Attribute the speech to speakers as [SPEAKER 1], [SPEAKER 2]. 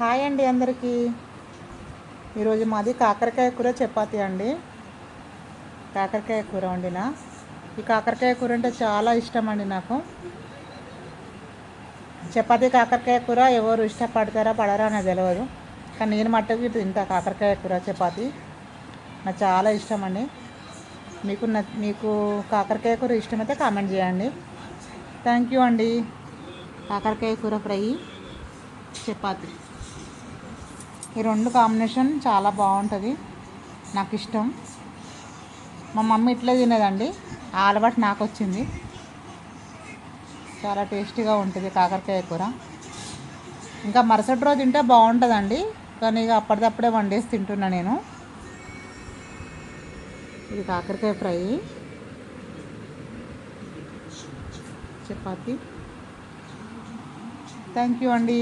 [SPEAKER 1] Hi అండి అందరికీ. ఈరోజు మాది కాకరకాయ కూర చపాతి అండి. కాకరకాయ కూర వండిన. ఈ కాకరకాయ కూర అంటే చాలా ఇష్టం అండి నాకు. చపాతీ కాకరకాయ కూర ఎవరు ఇష్టపడతారా పడరా అనేది తెలియదు కానీ నేను మట్టుకు తింటా కాకరకాయ కూర చపాతి. నాకు చాలా ఇష్టం అండి. మీకు మీకు కాకరకాయ కూర ఇష్టమైతే కామెంట్ చేయండి. థ్యాంక్ యూ అండి. కాకరకాయ కూర ఫ్రై చపాతి. ఈ రెండు కాంబినేషన్ చాలా బాగుంటుంది. నాకు ఇష్టం మా మమ్మీ ఇట్లే తినేదండి. ఆ అలవాటు నాకు వచ్చింది చాలా టేస్టీగా ఉంటుంది కాకరకాయ కూర. ఇంకా మరుసటి రోజు తింటే బాగుంటుందండి. కానీ ఇక అప్పటిదప్పుడే వండేసి తింటున్నా నేను. ఇది కాకరకాయ ఫ్రై. చపాతి. థ్యాంక్ యూ అండి.